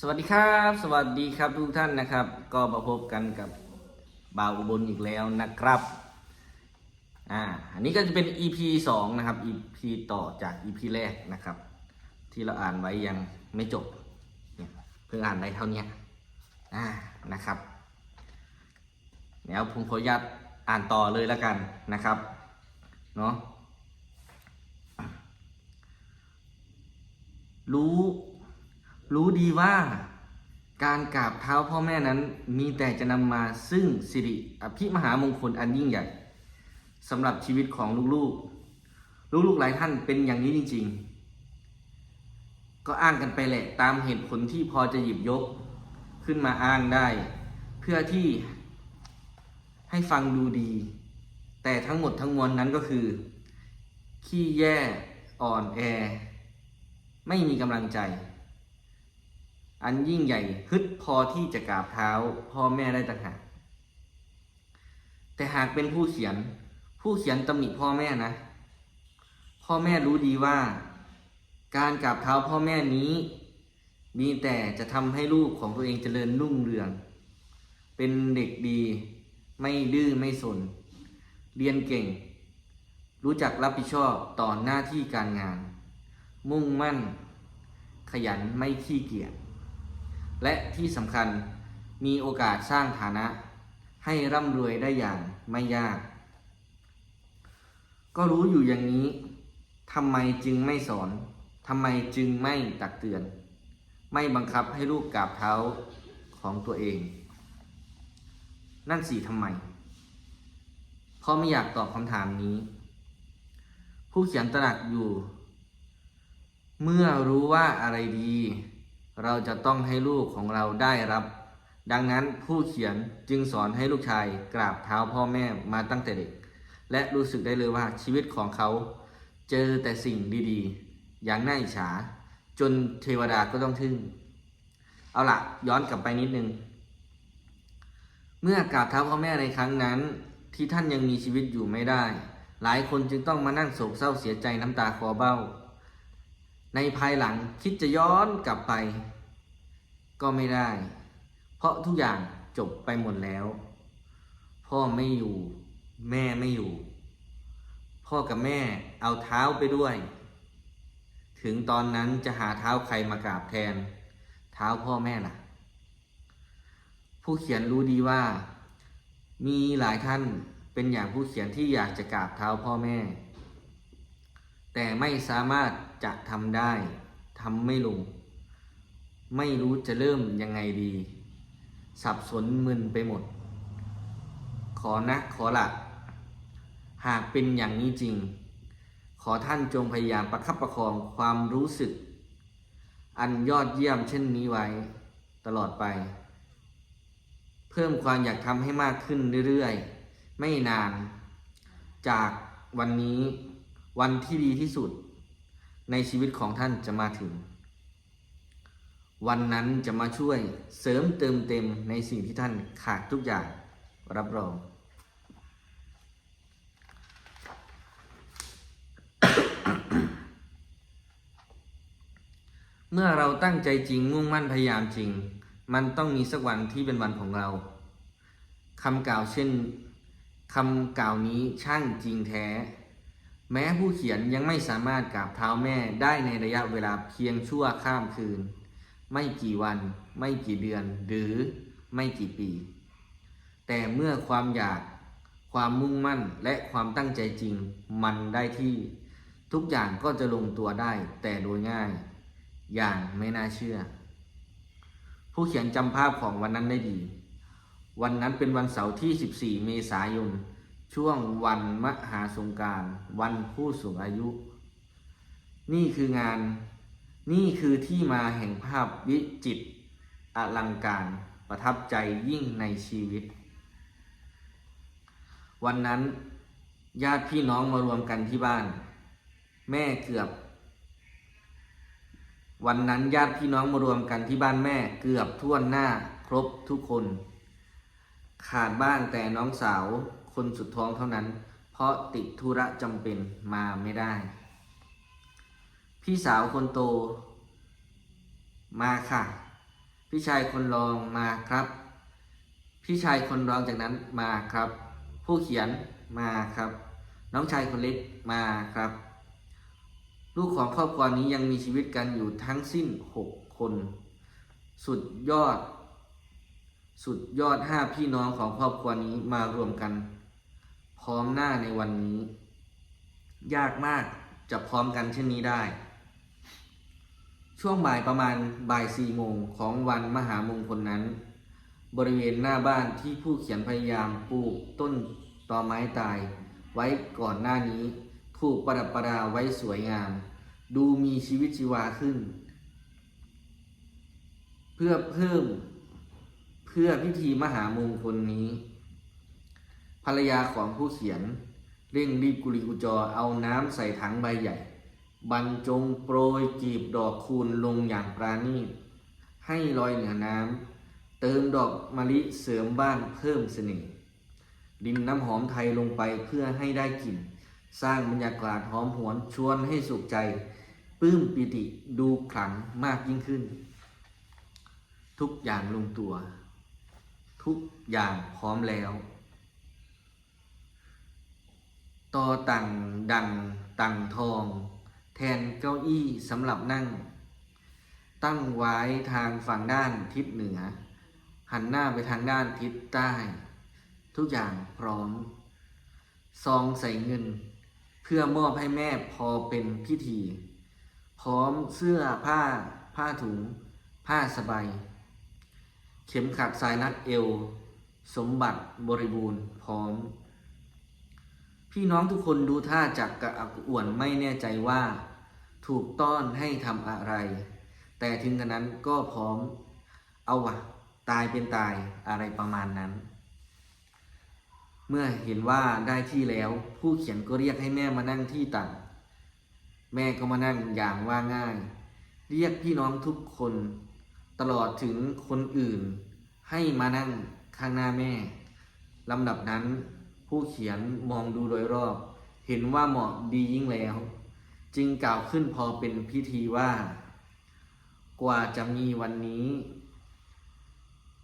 สวัสดีครับ สวัสดีครับทุกท่านนะครับ ก็มาพบกันกับบ่าวอุบลอีกแล้วนะครับอ่าอันนี้ก็จะเป็น EP 2 นะครับ EP ต่อจาก EP แรกนะครับ ที่เราอ่านไว้ยังไม่จบเนี่ยเพิ่งอ่านได้เท่านี้อ่านะครับเดี๋ยวผมขออนุญาตอ่านต่อเลยแล้วกันนะครับเนาะรู้ รู้ดีว่าการกราบเท้าพ่อแม่นั้นมีแต่จะนำมาซึ่งสิริอภิมหามงคลอันยิ่งใหญ่สำหรับชีวิตของลูกๆ ลูกๆหลายท่านเป็นอย่างนี้จริง ๆ ก็อ้างกันไปแหละตามเหตุผลที่พอจะหยิบยกขึ้นมาอ้างได้ เพื่อที่ให้ฟังดูดี แต่ทั้งหมดทั้งมวลนั้นก็คือ ขี้แย่อ่อนแอ ไม่มีกำลังใจ อันยิ่งใหญ่ฮึดพอที่จะกราบเท้าพ่อแม่ได้ต่างหากแต่หากเป็นผู้เขียน ผู้เขียนตำหนิพ่อแม่นะ พ่อแม่รู้ดีว่า การกราบเท้าพ่อแม่นี้ มีแต่จะทำให้ลูกของตัวเองเจริญรุ่งเรือง เป็นเด็กดี ไม่ดื้อไม่สน เรียนเก่ง รู้จักรับผิดชอบต่อหน้าที่การงาน มุ่งมั่น ขยันไม่ขี้เกียจ และที่สำคัญมีโอกาสสร้างฐานะ ให้ร่ำรวยได้อย่างไม่ยาก ก็รู้อยู่อย่างนี้ทำไมจึงไม่สอนทำไมจึงไม่ตักเตือน ไม่บังคับให้ลูกกราบเท้าของตัวเอง นั่นสิทำไมเพราะไม่อยากตอบคำถามนี้ ผู้เขียนตระหนักอยู่ เมื่อรู้ว่าอะไรดี เราจะต้องให้ลูกของเราได้รับ ดังนั้นผู้เขียนจึงสอนให้ลูกชายกราบเท้าพ่อแม่มาตั้งแต่เด็ก และรู้สึกได้เลยว่าชีวิตของเขา เจอแต่สิ่งดีๆ อย่างน่าอิจฉา จนเทวดาก็ต้องทึ่ง เอาละย้อนกลับไปนิดนึง เมื่อกราบเท้าพ่อแม่ในครั้งนั้น ที่ท่านยังมีชีวิตอยู่ไม่ได้ หลายคนจึงต้องมานั่งโศกเศร้าเสียใจน้ำตาคลอเบ้า ในภายหลังคิดจะย้อนกลับไป ก็ไม่ได้ เพราะทุกอย่างจบไปหมดแล้ว พ่อไม่อยู่ แม่ไม่อยู่ พ่อกับแม่เอาเท้าไปด้วย ถึงตอนนั้นจะหาเท้าใครมากราบแทน เท้าพ่อแม่ล่ะ ผู้เขียนรู้ดีว่า มีหลายท่านเป็นอย่างผู้เขียนที่อยากจะกราบเท้าพ่อแม่ แต่ไม่สามารถจะทำได้ทำไม่ลง ไม่รู้จะเริ่มยังไงดี สับสนมึนไปหมด ขอนะขอละหากเป็นอย่างนี้จริง ขอท่านจงพยายามประคับประคองความรู้สึก อันยอดเยี่ยมเช่นนี้ไว้ ตลอดไป เพิ่มความอยากทำให้มากขึ้นเรื่อยๆ ไม่นาน จากวันนี้วันที่ดีที่สุด ในชีวิตของท่านจะมาถึง วันนั้นจะมาช่วยเสริมเติมเต็มในสิ่งที่ท่านขาดทุกอย่างรับรอง เมื่อเราตั้งใจจริงมุ่งมั่นพยายามจริง มันต้องมีสักวันที่เป็นวันของเราคำกล่าวเช่นคำกล่าวนี้ช่างจริงแท้ แม้ผู้เขียนยังไม่สามารถกราบเท้าแม่ได้ในระยะเวลาเพียงชั่วข้ามคืน ไม่กี่วัน ไม่กี่เดือน หรือไม่กี่ปี แต่เมื่อความอยากความมุ่งมั่นและความตั้งใจจริงมันได้ที่ ทุกอย่างก็จะลงตัวได้แต่โดยง่าย อย่างไม่น่าเชื่อ ผู้เขียนจำภาพของวันนั้นได้ดี วันนั้นเป็นวันเสาร์ที่ 14 เมษายน ช่วงวันมหาสงการวันผู้สูงอายุ นี่คืองานนี่คือที่มาแห่งภาพวิจิตรอลังการประทับใจยิ่งในชีวิต วันนั้นญาติพี่น้องมารวมกันที่บ้าน แม่เกือบ วันนั้นญาติพี่น้องมารวมกันที่บ้านแม่เกือบทั่วหน้าครบทุกคน ขาดบ้างแต่น้องสาว คนสุดท้องเท่านั้น เพราะติดธุระจำเป็นมาไม่ได้ พี่สาวคนโต มาค่ะ พี่ชายคนรองมาครับ พี่ชายคนรองจากนั้นมาครับ ผู้เขียนมาครับ น้องชายคนเล็กมาครับ ลูกของครอบครัวนี้ยังมีชีวิตกันอยู่ทั้งสิ้นหกคน สุดยอด สุดยอดห้าพี่น้องของครอบครัวนี้มารวมกัน พร้อมหน้าในวันนี้ ยากมากจะพร้อมกันเช่นนี้ได้ ช่วงบ่ายประมาณบ่ายสี่โมงของวันมหามงคลนั้น บริเวณหน้าบ้านที่ผู้เขียนพยายามปลูกต้นตอไม้ตาย ไว้ก่อนหน้านี้ ถูกประดับประดาไว้สวยงาม ดูมีชีวิตชีวาขึ้น เพื่อเพิ่มเพื่อพิธีมหามงคลนี้ ภรรยาของผู้เขียน เร่งรีบกุลีกุจอเอาน้ำใส่ถังใบใหญ่ บรรจงโปรยกีบดอกคูณลงอย่างปราณีตให้ลอยเหนือน้ำเติมดอกมะลิเสริมบ้านเพิ่มเสน่ห์ดินน้ำหอมไทยลงไปเพื่อให้ได้กลิ่น สร้างบรรยากาศหอมหวนชวนให้สุขใจปลื้มปิติดูขลังมากยิ่งขึ้น ทุกอย่างลงตัว ทุกอย่างพร้อมแล้ว ต่อตังดังตังทอง แทนเก้าอี้สำหรับนั่ง ตั้งไว้ทางฝั่งด้านทิศเหนือ หันหน้าไปทางด้านทิศใต้ ทุกอย่างพร้อม ซองใส่เงิน เพื่อมอบให้แม่พอเป็นพิธี พร้อมเสื้อผ้า ผ้าถุง ผ้าสบาย เข็มขัดสายรัดเอว สมบัติบริบูรณ์พร้อม พี่น้องทุกคนดูท่าจากกระอักกระอ่วนไม่แน่ใจว่า ถูกต้อนให้ทำอะไร แต่ถึงกระนั้นก็พร้อม เอาวะตายเป็นตายอะไรประมาณนั้น เมื่อเห็นว่าได้ที่แล้ว ผู้เขียนก็เรียกให้แม่มานั่งที่ต่างแม่ก็มานั่งอย่างว่าง่าย เรียกพี่น้องทุกคน ตลอดถึงคนอื่น ให้มานั่งข้างหน้าแม่ลำดับนั้น ผู้เขียนมองดูโดยรอบ เห็นว่าเหมาะดียิ่งแล้ว จึงกล่าวขึ้นพอเป็นพิธีว่า กว่าจะมีวันนี้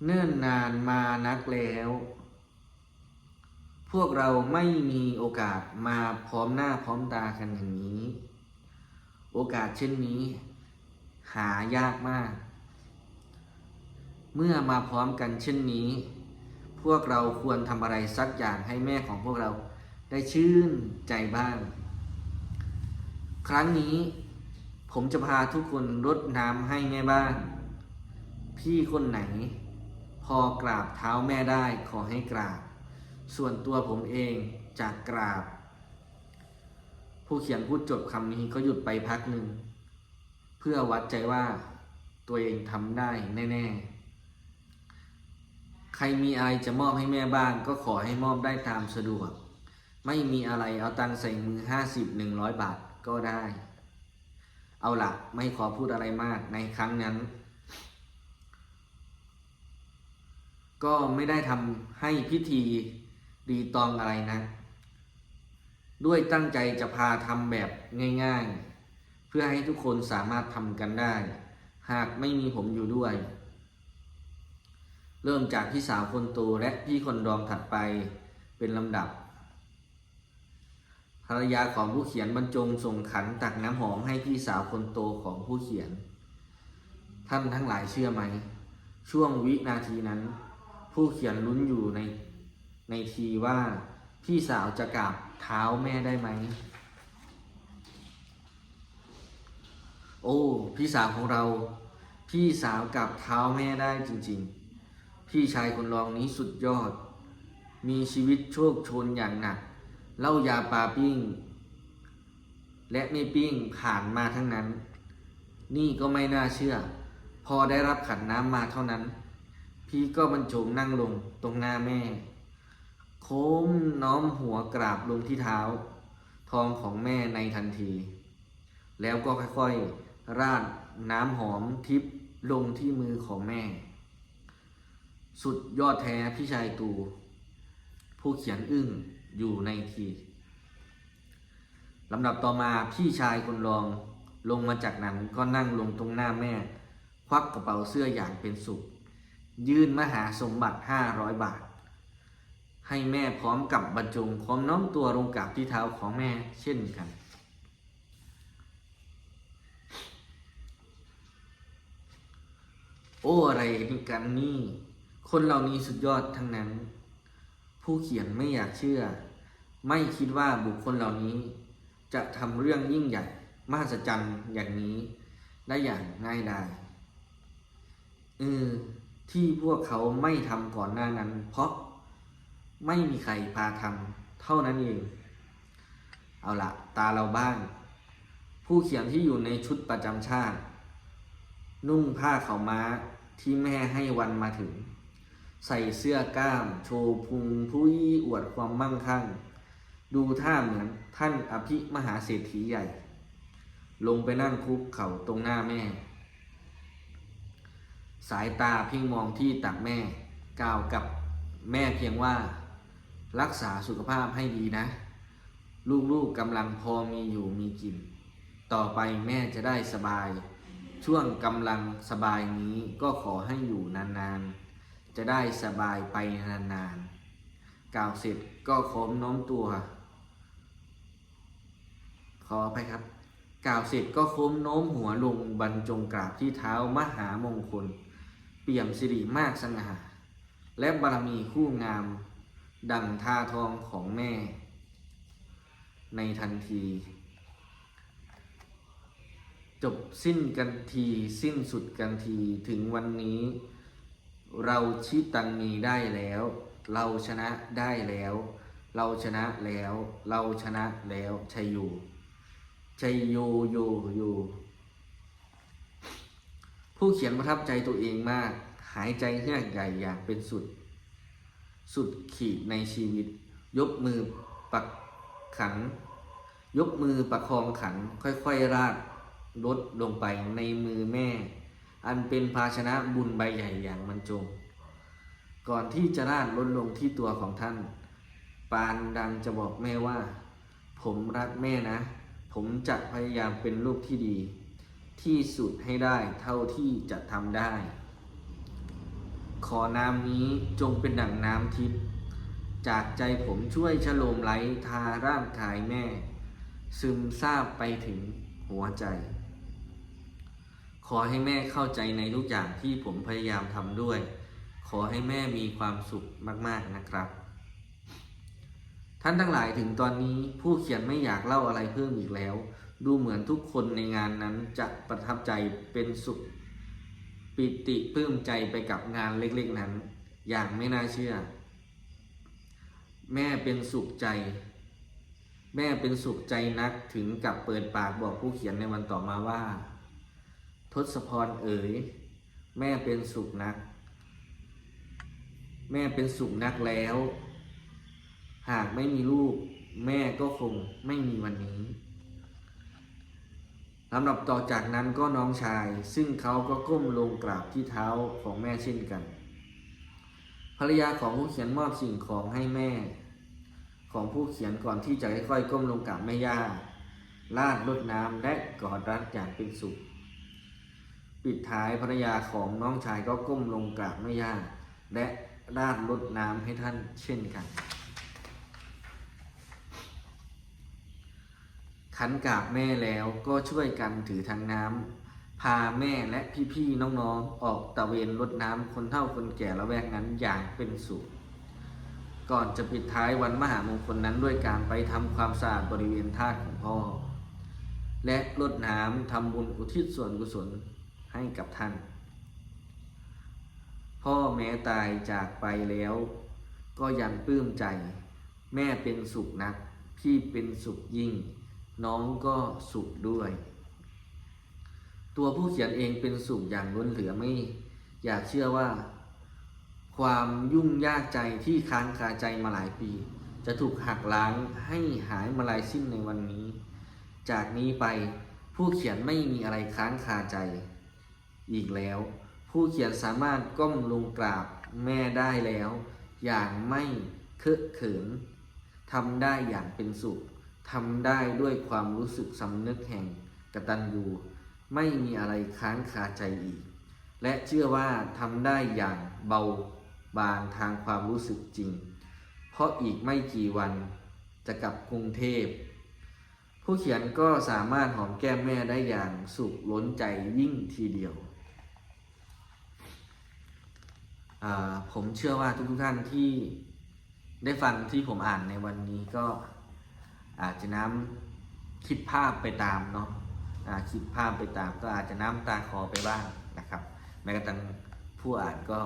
เนิ่นนานมานักแล้ว พวกเราไม่มีโอกาสมาพร้อมหน้าพร้อมตากันอย่างนี้ โอกาสเช่นนี้ หายากมาก เมื่อมาพร้อมกันเช่นนี้ พวกเราควรทำอะไรสักอย่างให้แม่ของพวกเราได้ชื่นใจบ้าง ครั้งนี้ผมจะพาทุกคนรดน้ำให้แม่บ้าน พี่คนไหน พอกราบเท้าแม่ได้ขอให้กราบ ส่วนตัวผมเองจะกราบ ผู้เขียนพูดจบคำนี้ก็หยุดไปพักหนึ่ง เพื่อวัดใจว่าตัวเองทำได้แน่ ๆ ใครมีอะไรจะมอบให้แม่บ้าง ก็ขอให้มอบได้ตามสะดวก ไม่มีอะไรเอาตังค์ใส่มือห้าสิบหนึ่งร้อยบาทก็ได้ เอาละไม่ขอพูดอะไรมากในครั้งนั้น ก็ไม่ได้ทำให้พิธีรีตองอะไรนะ ด้วยตั้งใจจะพาทำแบบง่าย ๆ เพื่อให้ทุกคนสามารถทำกันได้ หากไม่มีผมอยู่ด้วย เริ่มจากพี่สาวคนโตและพี่คนรองถัดไปเป็นลำดับ ภรรยาของผู้เขียนบรรจงส่งขันตักน้ำหอมให้พี่สาวคนโตของผู้เขียน ท่านทั้งหลายเชื่อไหม ช่วงวินาทีนั้น ผู้เขียนลุ้นอยู่ในในทีว่าพี่สาวจะกราบเท้าแม่ได้ไหม โอ้ พี่สาวของเรา พี่สาวกับเท้าแม่ได้จริง ๆ พี่ชายคนรองนี้สุดยอด มีชีวิตโชคโชนอย่างหนักเล้ายาปลาปิ้ง และไม่ปิ้งผ่านมาทั้งนั้น นี่ก็ไม่น่าเชื่อ พอได้รับขันน้ำมาเท่านั้น พี่ก็บรรจงนั่งลงตรงหน้าแม่ โค้มน้อมหัวกราบลงที่เท้า ทองของแม่ในทันที แล้วก็ค่อยๆ ราดน้ำหอมทิพย์ลงที่มือของแม่ สุดยอดแท้พี่ชายตู ผู้เขียนอึ้งอยู่ในทีลำดับต่อมาพี่ชายคนรองลงมาจากนั้นก็นั่งลงตรงหน้าแม่ ควักกระเป๋าเสื้ออย่างเป็นสุข ยื่นมหาสมบัติห้าร้อยบาท ให้แม่พร้อมกับบรรจงพร้อมน้อมตัวลงกับที่เท้าของแม่เช่นกัน โอ้อะไรนี่กันนี่ คนเหล่านี้สุดยอดทั้งนั้น ผู้เขียนไม่อยากเชื่อ ไม่คิดว่าบุคคลเหล่านี้ จะทำเรื่องยิ่งใหญ่มหัศจรรย์อย่างนี้ได้อย่างง่ายดายเออที่พวกเขาไม่ทำก่อนหน้านั้น เพราะไม่มีใครพาทำเท่านั้นเอง เอาละตาเราบ้าง ผู้เขียนที่อยู่ในชุดประจำชาติ นุ่งผ้าเขาม้าที่แม่ให้วันมาถึง ใส่เสื้อกล้าม โชว์พุงผู้ยอวดความมั่งคั่ง ดูท่าเหมือนท่านอภิมหาเศรษฐีใหญ่ ลงไปนั่งคุกเข่าตรงหน้าแม่ สายตาเพ่งมองที่ตักแม่ กล่าวกับแม่เพียงว่า รักษาสุขภาพให้ดีนะ ลูกๆกำลังพอมีอยู่มีกิน ต่อไปแม่จะได้สบาย ช่วงกำลังสบายนี้ก็ขอให้อยู่นานๆ จะได้สบายไปนานๆ กล่าวเสร็จก็โค้มโน้มตัว ขอไปครับ กล่าวเสร็จก็โค้มโน้มหัวลงบรรจงกราบที่เท้ามหามงคล เปี่ยมสิริมากสง่า และบารมีคู่งาม ดังทาทองของแม่ ในทันที จบสิ้นกันทีสิ้นสุดกันทีถึงวันนี้ เราชิตังมีได้แล้ว เราชนะได้แล้ว เราชนะแล้ว เราชนะแล้วชัยโยชัยยโยโยผู้เขียนประทับใจตัวเองมาก หายใจเฮือกใหญ่อย่างเป็นสุด สุดขีดในชีวิต ยกมือปักขันยกมือประคองขันค่อยๆราดลดลงไปในมือแม่ อันเป็นภาชนะบุญใบใหญ่อย่างมันจง ก่อนที่จะราดลดลงที่ตัวของท่าน ปานดังจะบอกแม่ว่า ผมรักแม่นะ ผมจะพยายามเป็นลูกที่ดี ที่สุดให้ได้เท่าที่จะทำได้ ขอน้ำนี้จงเป็นดั่งน้ำทิพย์จากใจผมช่วยฉโลมไหลทาร่างกายแม่ ซึมซาบไปถึงหัวใจ อให้แม่เข้าใจในทุกอย่างที่ผมพยายามทำด้วย ขอให้แม่มีความสุขมากๆนะครับ ท่านทั้งหลายถึงตอนนี้ผู้เขียนไม่อยากเล่าอะไรเพิ่มอีกแล้ว ดูเหมือนทุกคนในงานนั้นจะประทับใจเป็นสุข ปิติปลื้มใจไปกับงานเล็กๆนั้น อย่างไม่น่าเชื่อ แม่เป็นสุขใจ แม่เป็นสุขใจนักถึงกับเปิดปากบอกผู้เขียนในวันต่อมาว่า ทศพรเอ๋ย แม่เป็นสุขนัก แม่เป็นสุขนักแล้ว หากไม่มีลูก แม่ก็คงไม่มีวันนี้ลำดับต่อจากนั้นก็น้องชาย ซึ่งเขาก็ก้มลงกราบที่เท้าของแม่เช่นกัน ภรรยาของผู้เขียนมอบสิ่งของให้แม่ ของผู้เขียนก่อนที่จะค่อยๆก้มลงกราบแม่ย่าลาดรดน้ำและกอดรัดอย่างเป็นสุข ปิดท้ายภรรยาของน้องชายก็ก้มลงกราบแม่ย่าและราดรดน้ำให้ท่านเช่นกัน ขันกราบแม่แล้วก็ช่วยกันถือทางน้ำพาแม่และพี่ๆน้องๆออกตะเวนรดน้ำคนเฒ่าคนแก่ละแวกนั้นอย่างเป็นสุขก่อนจะปิดท้ายวันมหามงคลนั้นด้วยการไปทำความสะอาดบริเวณธาตุของพ่อ และรดน้ำทำบุญอุทิศส่วนกุศล ให้กับท่าน พ่อแม้ตายจากไปแล้ว ก็ยังปลื้มใจ แม่เป็นสุขนัก พี่เป็นสุขยิ่ง น้องก็สุขด้วย ตัวผู้เขียนเองเป็นสุขอย่างล้นเหลือไม่ อยากเชื่อว่า ความยุ่งยากใจที่ค้างคาใจมาหลายปี จะถูกหักล้างให้หายมาลายสิ้นในวันนี้ จากนี้ไปผู้เขียนไม่มีอะไรค้างคาใจ อีกแล้ว ผู้เขียนสามารถก้มลงกราบแม่ได้แล้ว อย่างไม่เคอะเขินทำได้อย่างเป็นสุขทำได้ด้วยความรู้สึกสำนึกแห่งกตัญญูไม่มีอะไรค้างคาใจอีก และเชื่อว่าทำได้อย่างเบาบางทางความรู้สึกจริง เพราะอีกไม่กี่วันจะกลับกรุงเทพ ผู้เขียนก็สามารถหอมแก้มแม่ได้อย่างสุขล้นใจยิ่งทีเดียวอ่า ผมเชื่อว่าทุกๆท่านที่ได้ฟังที่ผมอ่านในวันนี้ก็อาจจะน้ำคิดภาพไปตามเนาะคิดภาพไปตาม ก็อาจจะน้ำตาคอไปบ้างนะครับ แม้กระทั่งผู้อ่านก็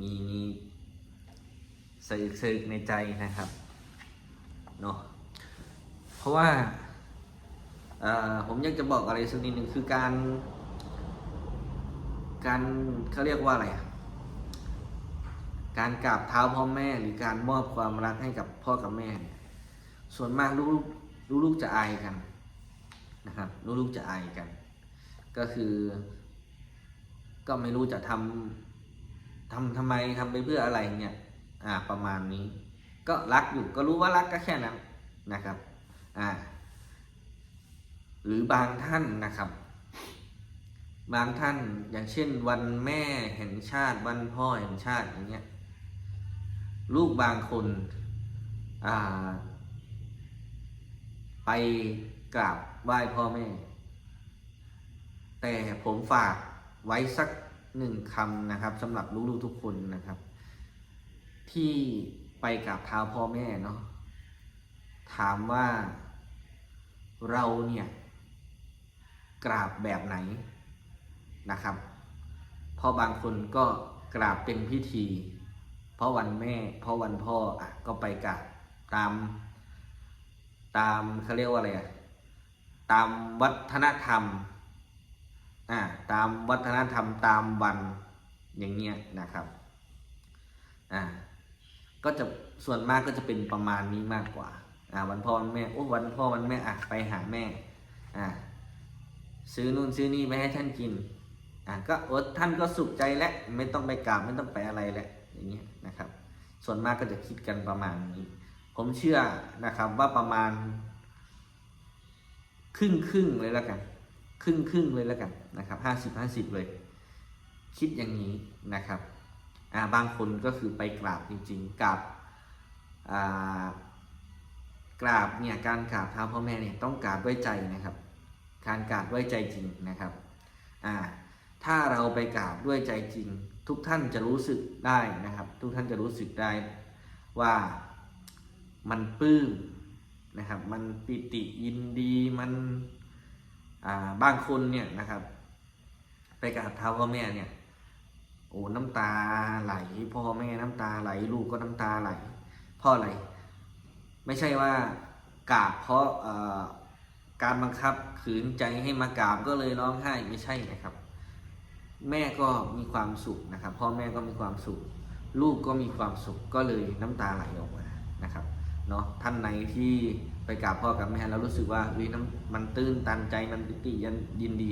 มีมีสะอึกสึกในใจนะครับเนาะเพราะว่าผมอยากจะบอกอะไรสักนิดหนึ่งคือการ การเขาเรียกว่าอะไรอะ การกราบเท้าพ่อแม่หรือการมอบความรักให้กับพ่อกับแม่เนี่ยส่วนมากลูกๆลูกๆจะอายกันนะครับลูกๆจะอายกัน ก็คือ ก็ไม่รู้จะทำทำทำไมทำไปเพื่ออะไรเนี่ยอ่าประมาณนี้ ก็รักอยู่ก็รู้ว่ารักก็แค่นั้นนะครับอ่าหรือบางท่านนะครับ บางท่านอย่างเช่นวันแม่แห่งชาติวันพ่อแห่งชาติอย่างเงี้ย ลูกบางคนไปกราบไหว้พ่อแม่ แต่ผมฝากไว้สักหนึ่งคำนะครับสำหรับลูกๆทุกคนนะครับ ที่ไปกราบเท้าพ่อแม่เนาะถามว่าเราเนี่ยกราบแบบไหนนะครับ เพราะบางคนก็กราบเป็นพิธี เพราะวันแม่เพราะวันพ่ออะก็ไปกราบตาม ตามเขาเรียกว่าอะไรอะตามวัฒนธรรมอ่าตามวัฒนธรรมตามวันอย่างเงี้ยนะครับอ่าก็จะส่วนมากก็จะเป็นประมาณนี้มากกว่าอ่าวันพ่อวันแม่โอ้วันพ่อวันแม่อะไปหาแม่อ่าซื้อนู่นซื้อนี่ไปให้ท่านกินอ่าก็อดท่านก็สุขใจแล้วไม่ต้องไปกราบไม่ต้องไปอะไรแล้ว อย่างเงี้ยนะครับ ส่วนมากก็จะคิดกันประมาณนี้ ผมเชื่อนะครับว่าประมาณ ครึ่งครึ่งเลยแล้วกัน ครึ่งครึ่งเลยแล้วกันนะครับห้าสิบห้าสิบเลย คิดอย่างนี้นะครับอ่าบางคนก็คือไปกราบจริง ๆกราบอ่ากราบเนี่ยการกราบเท้าพ่อแม่เนี่ยต้องกราบด้วยใจนะครับ การกราบด้วยใจจริงนะครับอ่าถ้าเราไปกราบด้วยใจจริง ทุกท่านจะรู้สึกได้นะครับ ทุกท่านจะรู้สึกได้ว่ามันปลื้มนะครับ มันปิติยินดีมันาบางคนเนี่ยนะครับ ไปกราบเท้าพ่อแม่เนี่ยโอ้น้ำตาไหลพ่อแม่น้ำตาไหล ลูกก็น้ำตาไหลพ่ออะไรไม่ใช่ว่ากราบเพราะการบังคับขืนใจให้มากราบก็เลยร้องไห้ไม่ใช่นะครับ แม่ก็มีความสุขนะครับ พ่อแม่ก็มีความสุข ลูกก็มีความสุขก็เลยน้ำตาไหลออกมานะครับเนาะท่านไหนที่ไปกราบพ่อกับแม่แล้วรู้สึกว่าวิน้ำมันตื้นตันใจมันปิติยันยินดี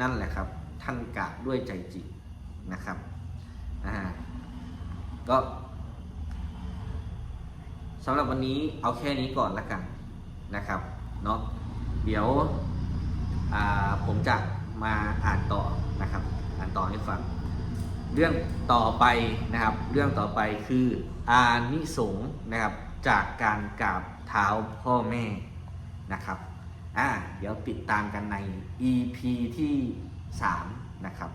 นั่นแหละครับ ท่านกราบด้วยใจจริงนะครับอ่าก็สำหรับวันนี้เอาแค่นี้ก่อนละกันนะครับเนาะเดี๋ยวผมจะมาอ่านต่อนะครับ อ่านต่อให้ฟัง เรื่องต่อไปนะครับ เรื่องต่อไปคืออานิสงส์นะครับจากการกราบเท้าพ่อแม่นะครับอ่าเดี๋ยวติดตามกันใน EP ที่3นะครับ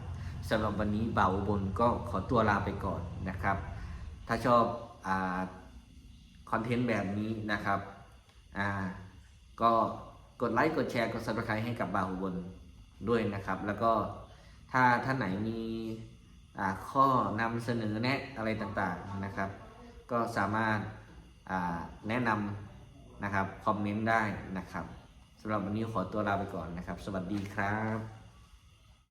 สำหรับวันนี้เบาบนก็ขอตัวลาไปก่อนนะครับ ถ้าชอบอาคอนเทนต์แบบนี้นะครับอ่าก็กดไลค์ กดแชร์ กด subscribe ให้กับบาหูบนด้วยนะครับ แล้วก็ ถ้าท่านไหนมีข้อนำเสนอแนะอะไรต่างๆนะครับ ก็สามารถแนะนำนะครับคอมเมนต์ได้นะครับสำหรับวันนี้ขอตัวลาไปก่อนนะครับ สวัสดีครับ